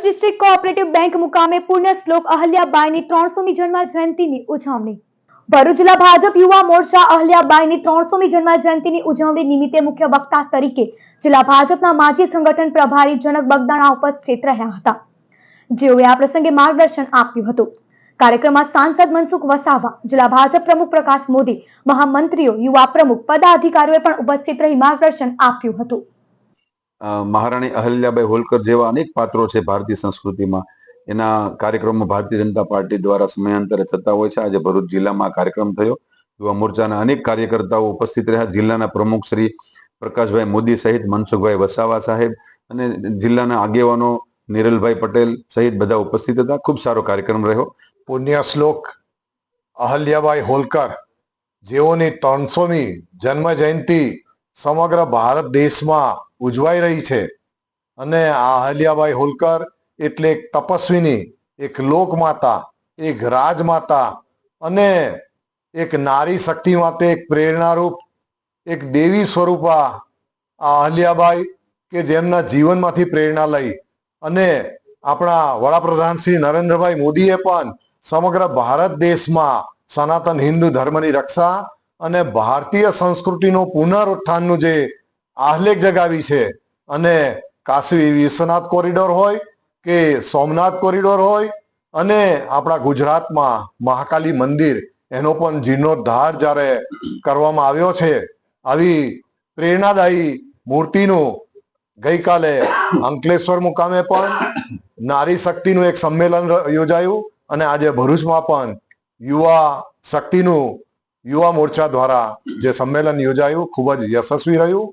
Bharuch district cooperative bank મુકામે પૂર્ણ શ્લોક અહલ્યાબાઈની ત્રણસોમી જન્મ જયંતિની ઉજવણી. ભરૂચ જિલ્લા ભાજપ યુવા મોરચા અહલ્યાબાઈની ત્રણસોમી જન્મ જયંતિની ઉજવણી નિમિત્તે મુખ્ય વક્તા તરીકે જિલ્લા ભાજપના માજી સંગઠન પ્રભારી જનક બગદાણા ઉપસ્થિત રહ્યા હતા. જેઓએ આ પ્રસંગે માર્ગદર્શન આપ્યું હતું. કાર્યક્રમમાં સાંસદ મનસુખ વસાવા, જિલ્લા ભાજપ પ્રમુખ પ્રકાશ મોદી, મહામંત્રીઓ, યુવા પ્રમુખ, પદાધિકારીઓએ પણ ઉપસ્થિત રહી માર્ગદર્શન આપ્યું હતું. મહારાણી અહલ્યાબાઈ હોલકર જેવા અનેક પાત્રો છે ભારતીય સંસ્કૃતિમાં. એના કાર્યક્રમો ભારતીય જનતા પાર્ટી દ્વારા સમયાંતરે થતા હોય છે. આજે ભરૂચ જિલ્લામાં કાર્યક્રમ થયો. યુવા મોરચાના અનેક કાર્યકર્તાઓ ઉપસ્થિત રહ્યા. જિલ્લાના પ્રમુખ શ્રી પ્રકાશભાઈ મોદી સહિત મનસુખભાઈ વસાવા સાહેબ અને જિલ્લાના આગેવાનો નિરલભાઈ પટેલ સહિત બધા ઉપસ્થિત હતા. ખૂબ સારો કાર્યક્રમ રહ્યો. પુણ્ય શ્લોક, અહલ્યાબાઈ હોલકર, જેઓની ત્રણસોમી જન્મ જયંતિ સમગ્ર ભારત દેશમાં ઉજવાઈ રહી છે. અને આ અહલ્યાબાઈ હોલકર એટલે એક તપસ્વીની, એક લોકમાતા, એક રાજમાતા અને એક નારી શક્તિ માટે એક પ્રેરણારૂપ, એક દેવી સ્વરૂપા આ અહલ્યાબાઈ કે જેમના જીવનમાંથી પ્રેરણા લઈ અને આપણા વડાપ્રધાન શ્રી નરેન્દ્રભાઈ મોદીએ પણ સમગ્ર ભારત દેશમાં સનાતન હિન્દુ ધર્મની રક્ષા અને ભારતીય સંસ્કૃતિનું પુનરુત્થાનનું જે આહ્લેખ જગાવી છે. અને કાશી વિશ્વનાથ કોરિડોર હોય કે સોમનાથ કોરિડોર હોય અને આપણા ગુજરાતમાં મહાકાલી મંદિર એનો પણ જીર્ણોદ્ધાર જ્યારે કરવામાં આવ્યો છે, આવી પ્રેરણાદાયી મૂર્તિનું ગઈકાલે અંકલેશ્વર મુકામે પણ નારી શક્તિનું એક સંમેલન યોજાયું અને આજે ભરૂચમાં પણ યુવા શક્તિનું, યુવા મોરચા દ્વારા જે સંમેલન યોજાયું, ખૂબ જ યશસ્વી રહ્યું.